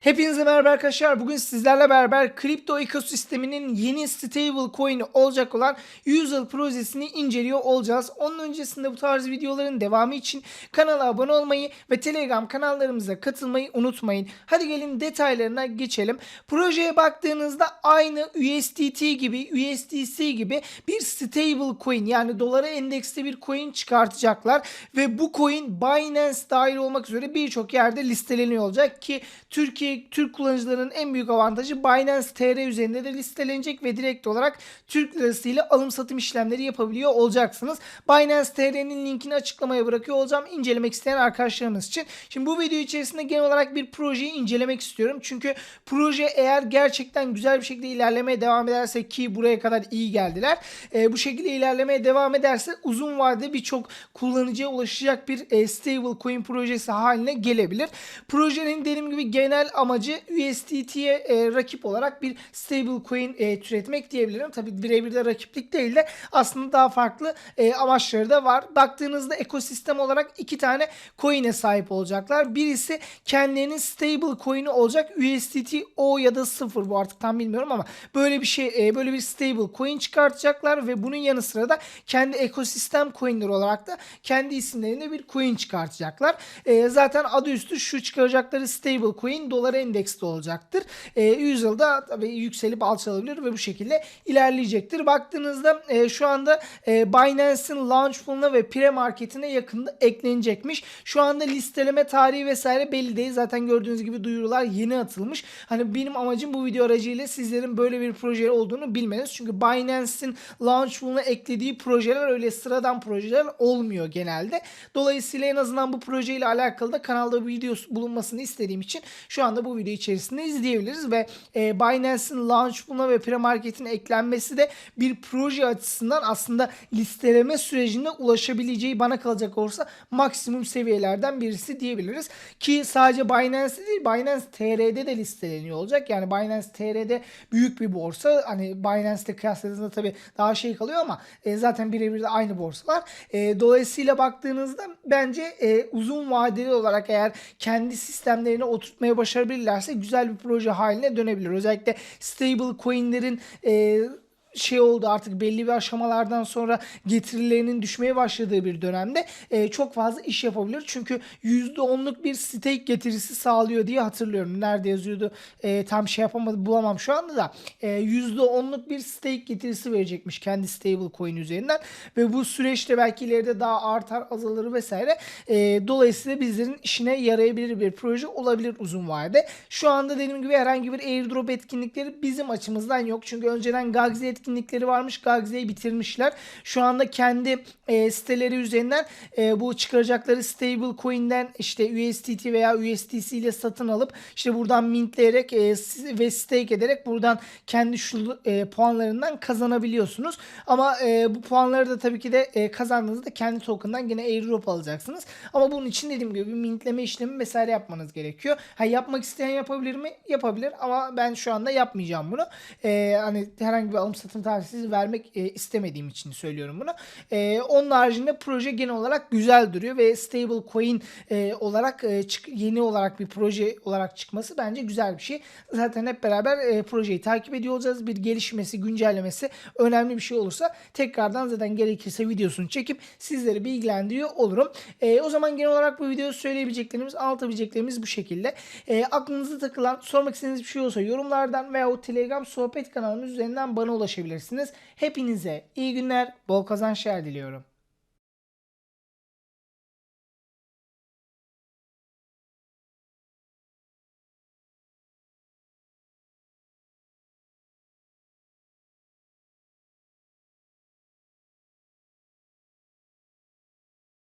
Hepinize merhaba arkadaşlar. Bugün sizlerle beraber kripto ekosisteminin yeni stable coin'i olacak olan Usual projesini inceliyor olacağız. Onun öncesinde bu tarz videoların devamı için kanala abone olmayı ve Telegram kanallarımıza katılmayı unutmayın. Hadi gelin detaylarına geçelim. Projeye baktığınızda aynı USDT gibi, USDC gibi bir stable coin yani dolara endeksli bir coin çıkartacaklar ve bu coin Binance dahil olmak üzere birçok yerde listeleniyor olacak ki Türkiye Türk kullanıcılarının en büyük avantajı Binance TR üzerinde de listelenecek ve direkt olarak Türk lirası ile alım satım işlemleri yapabiliyor olacaksınız. Binance TR'nin linkini açıklamaya bırakıyor olacağım incelemek isteyen arkadaşlarımız için. Şimdi bu video içerisinde genel olarak bir projeyi incelemek istiyorum. Çünkü proje eğer gerçekten güzel bir şekilde ilerlemeye devam ederse ki buraya kadar iyi geldiler. e, bu şekilde ilerlemeye devam ederse uzun vadede birçok kullanıcıya ulaşacak bir e, stable coin projesi haline gelebilir. Projenin dediğim gibi genel amacı USDT'ye e, rakip olarak bir stable coin e, türetmek diyebilirim. Tabii birebir de rakiplik değil de aslında daha farklı e, amaçları da var. Baktığınızda ekosistem olarak iki tane coin'e sahip olacaklar. Birisi kendilerinin stable coin'i olacak. USDT O ya da 0 bu artık tam bilmiyorum ama böyle bir şey e, böyle bir stable coin çıkartacaklar ve bunun yanı sıra da kendi ekosistem coin'leri olarak da kendi isimlerinde bir coin çıkartacaklar. E, zaten adı üstü şu çıkaracakları stable coin dolara endeksli olacaktır. E, Usual'da tabii yükselip alçalabilir ve bu şekilde ilerleyecektir. Baktığınızda e, şu anda e, Binance'in launch pool'una ve pre-marketine yakında eklenecekmiş. Şu anda listeleme tarihi vesaire belli değil. Zaten gördüğünüz gibi duyurular yeni atılmış. Hani benim amacım bu video aracıyla sizlerin böyle bir proje olduğunu bilmeniz. Çünkü Binance'in launch pool'una eklediği projeler öyle sıradan projeler olmuyor genelde. Dolayısıyla en azından bu projeyle alakalı da kanalda bir video bulunmasını istediğim için şu anda bu video içerisinde izleyebiliriz ve e, Binance'in launch pool'una ve pre-marketine eklenmesi de bir proje açısından aslında listeleme sürecinde ulaşabileceği bana kalacak olursa maksimum seviyelerden birisi diyebiliriz. Ki sadece Binance değil Binance TR'de de listeleniyor olacak. Yani Binance TR'de büyük bir borsa. Hani Binance'le kıyasladığınızda tabii daha şey kalıyor ama e, zaten birebir de aynı borsalar. E, dolayısıyla baktığınızda bence e, uzun vadeli olarak eğer kendi sistemlerine oturtmaya başarabilirlerse güzel bir proje haline dönebilir. Özellikle stable coinlerin e, şey oldu artık belli bir aşamalardan sonra getirilerinin düşmeye başladığı bir dönemde e, çok fazla iş yapabilir. Çünkü %10'luk bir stake getirisi sağlıyor diye hatırlıyorum. Nerede yazıyordu e, tam şey yapamadım bulamam şu anda da e, %10'luk bir stake getirisi verecekmiş kendi stable coin üzerinden ve bu süreçte belki ileride daha artar azalır vesaire. E, dolayısıyla bizlerin işine yarayabilir bir proje olabilir uzun vadede. Şu anda dediğim gibi herhangi bir airdrop etkinlikleri bizim açımızdan yok. Çünkü önceden Gagze etkinlikleri varmış. Gagze'yi bitirmişler. Şu anda kendi e, siteleri üzerinden e, bu çıkaracakları stable coin'den işte USDT veya USDC ile satın alıp işte buradan mintleyerek e, ve stake ederek buradan kendi şu e, puanlarından kazanabiliyorsunuz. Ama e, bu puanları da tabii ki de e, kazandığınızda kendi token'dan yine airdrop alacaksınız. Ama bunun için dediğim gibi bir mintleme işlemi vesaire yapmanız gerekiyor. Ha yapmak isteyen yapabilir mi? Yapabilir ama ben şu anda yapmayacağım bunu. E, hani herhangi bir alım satım tavsiyesi vermek e, istemediğim için söylüyorum bunu. E, onun haricinde proje genel olarak güzel duruyor ve stable coin e, olarak e, çık, yeni olarak bir proje olarak çıkması bence güzel bir şey. Zaten hep beraber e, projeyi takip ediyor olacağız. Bir gelişmesi, güncellemesi önemli bir şey olursa tekrardan zaten gerekirse videosunu çekip sizleri bilgilendiriyor olurum. E, o zaman genel olarak bu videoda söyleyebileceklerimiz, anlatabileceklerimiz bu şekilde. E, aklınızda takılan, sormak istediğiniz bir şey olsa yorumlardan veya o Telegram sohbet kanalımız üzerinden bana ulaşabilirsiniz. Hepinize iyi günler, bol kazançlar diliyorum.